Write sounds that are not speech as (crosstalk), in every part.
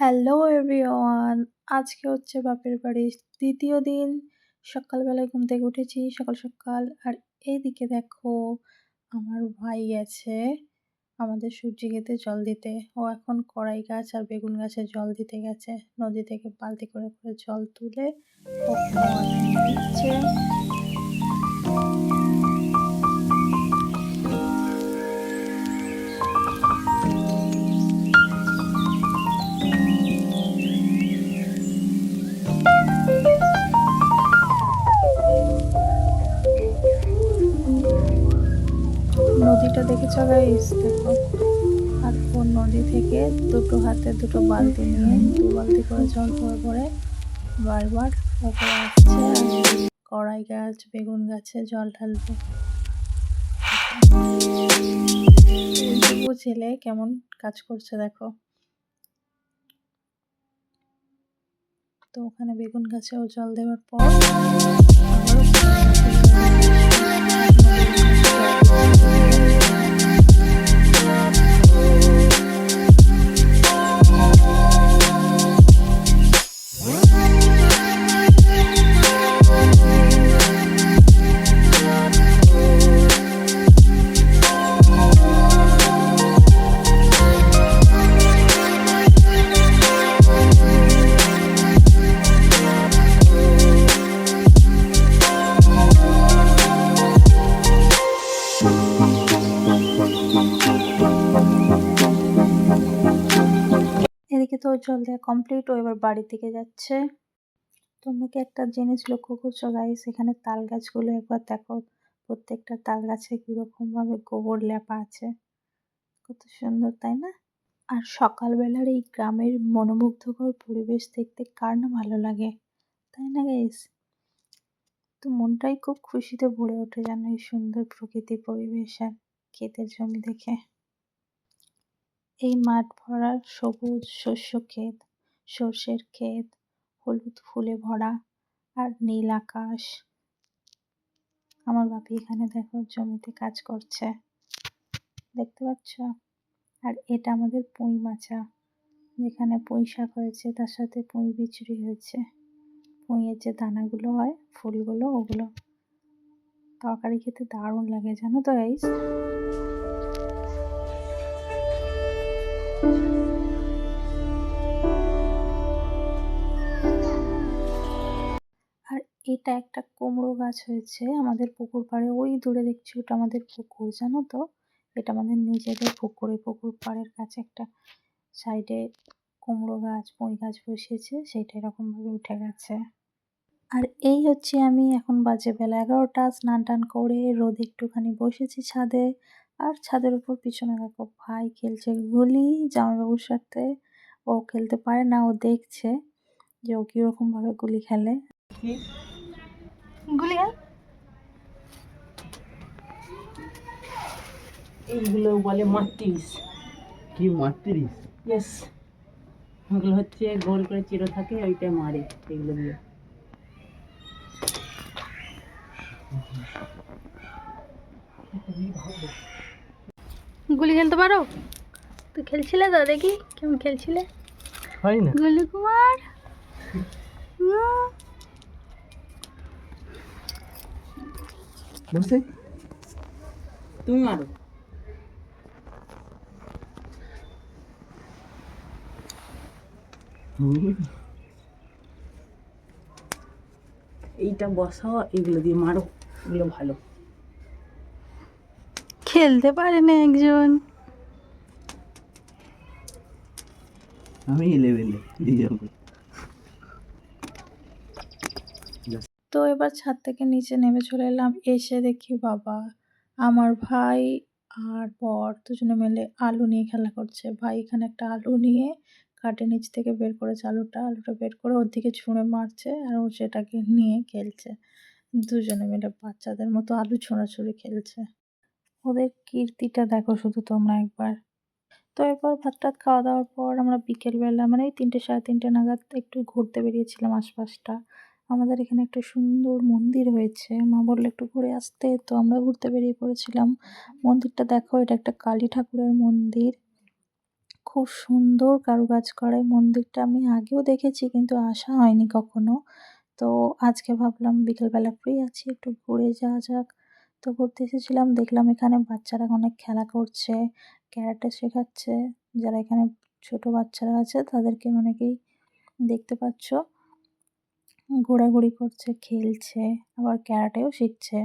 Hello everyone আজকে হচ্ছে বাপের বাড়ির দ্বিতীয় দিন। সকালবেলায় ঘুম থেকে উঠেছি, সকাল সকাল। আর এইদিকে দেখো, আমার ভাই গেছে আমাদের সূর্যি খেতে জল দিতে। ও এখন কড়াই গাছ আর বেগুন গাছে জল দিতে গেছে। নদী থেকে বালতি করে করে জল তুলে দিচ্ছে নদীটা দেখেছ গাইস দেখো। আর ও নদী থেকে দুটো হাতে দুটো বালতি নিয়ে দু বালতি করে জল পরে পরে বারবার ওপরে আসছে কড়াই গাছ, বেগুন গাছে জল ঢালবে। ছেলে কেমন কাজ করছে দেখো। তো ওখানে বেগুন গাছেও জল দেওয়ার পর তো জল দেওয়া কমপ্লিট ও এবার বাড়ির দিকে যাচ্ছে। তোমরা কি একটা জিনিস লক্ষ্য করছ গাইস এখানে তাল গাছগুলো একবার দেখো। প্রত্যেকটা তাল গাছে কীরকম ভাবে গোবর লেপা আছে। কত সুন্দর, তাই না? আর সকালবেলার এই গ্রামের মনোমুগ্ধকর পরিবেশ দেখতে কার না ভালো লাগে, তাই না গাইস তো মনটাই খুব খুশিতে ভরে ওঠে যেন এই সুন্দর প্রকৃতি পরিবেশ আর ক্ষেতের জমি দেখে। এই মাঠ ভরা সবুজ শস্য ক্ষেত, সর্ষের ক্ষেত, হলুদ ফুলে ভরা আর নীল আকাশ। আমার বাপি এখানে দেখো জমিতে কাজ করছে। দেখতে পাচ্ছ? আর এটা আমাদের পুঁই মাচা। যেখানে পুঁই শাক হয়েছে, তার সাথে পুঁই বিচুরি হয়েছে। পুঁইয়ের যে দানাগুলো হয়, ফুলগুলো, ওগুলো। তরকারি খেতে দারুণ লাগে, জানো তো গাইস এটা একটা কুমড়ো গাছ হয়েছে আমাদের পুকুর পাড়ে, ওই দূরে দেখছি ওটা আমাদের পুকুর, জানো তো? এটা আমাদের নিজেদের পুকুরে, পুকুর পাড়ের কাছে একটা সাইডে কুমড়ো গাছ, পুঁই গাছ বসিয়েছে সেটা এরকমভাবে উঠে গেছে। আর এই হচ্ছে আমি এখন বাজে বেলা এগারোটা, স্নান টান করে রোদে একটুখানি বসেছি ছাদে। আর ছাদের উপর পিছনে দেখো ভাই খেলছে গুলি জামাইবাবুর সাথে। ও খেলতে পারে না, ও দেখছে যে ও কীরকমভাবে গুলি খেলে। গুলি এইগুলো বলে মাতৃস কি মাতৃস ইয়েস ওগুলো হচ্ছে গোল করে চিরো থাকে ওইটা মারে এগুলো দিয়ে। গুলি খেলতে পারো? তুই খেলছিলে তো দেখি কেমন খেলছিলে? হয় না। গুলি কুমার (laughs) বসে। তুমি মারো। এইটা বসাও এগুলো দিয়ে মারো এগুলো ভালো। খেলতে পারে না একজন। আমি ইলেভেনে দিয়ে যাব। তো এবার ছাদ থেকে নিচে নেমে চলে এলাম। এসে দেখি বাবা, আমার ভাই আর বর দুজনে মিলে আলু নিয়ে খেলা করছে। ভাই এখানে একটা আলু নিয়ে কাটে নিচ থেকে বের করেছে আলুটা। আলুটা বের করে ওর দিকে ছুঁড়ে মারছে আর ও সেটাকে নিয়ে খেলছে। দুজনে মিলে বাচ্চাদের মতো আলু ছোঁড়াছুড়ি খেলছে। ওদের কীর্তিটা দেখো শুধু তোমরা একবার। তো এরপর ভাত টাত খাওয়া দাওয়ার পর আমরা বিকেলবেলা মানে এই তিনটে সাড়ে তিনটে নাগাদ একটু ঘুরতে বেরিয়েছিলাম আশপাশটা। আমাদের এখানে একটা সুন্দর মন্দির হয়েছে। মা বলল একটু ঘুরে আসতে। তো আমরা ঘুরতে বেরিয়ে পড়েছিলাম। মন্দিরটা দেখো, এটা একটা কালী ঠাকুরের মন্দির। খুব সুন্দর কারুকাজ করা। মন্দিরটা আমি আগেও দেখেছি কিন্তু আসা হয়নি কখনো। তো আজকে ভাবলাম বিকেলবেলা ফ্রি আছি, একটু ঘুরে যাওয়া যাক। তো ঘুরতে এসেছিলাম, দেখলাম এখানে বাচ্চারা অনেক খেলা করছে, ক্যারাটে শেখাচ্ছে। যারা এখানে ছোট বাচ্চারা আছে তাদেরকে অনেকেই দেখতে পাচ্ছ। ঘোরাঘুরি করছে, খেলছে, আবার ক্যারাটেও শিখছে।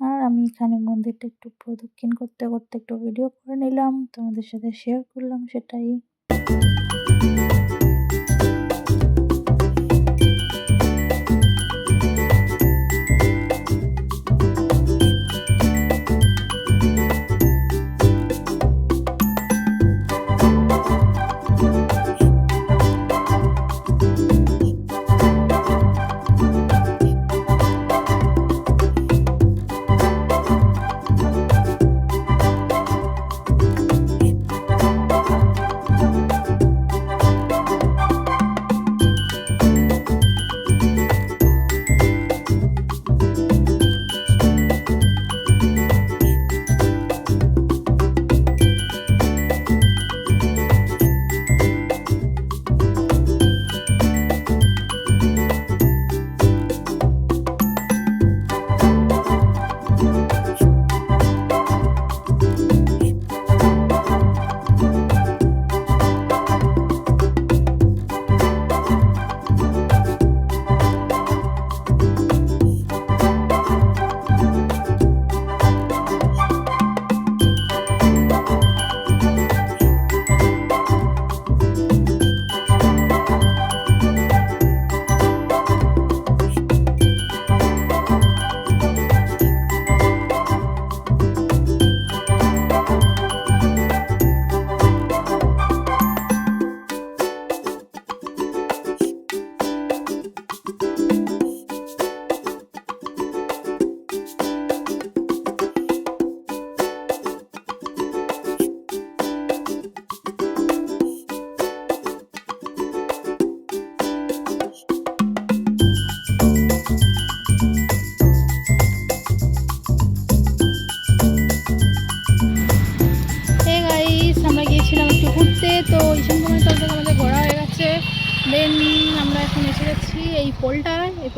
আর আমি এখানে মন্দিরটা একটু প্রদক্ষিণ করতে করতে একটু ভিডিও করে নিলাম, তোমাদের সাথে শেয়ার করলাম সেটাই।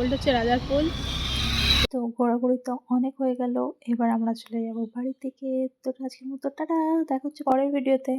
পোলটা হচ্ছে রাজার পোল তো ঘোরাঘুরি তো অনেক হয়ে গেল, এবার আমরা চলে যাব বাড়ির দিকে। তো আজকের মতো টাটা, দেখা হচ্ছে পরের ভিডিওতে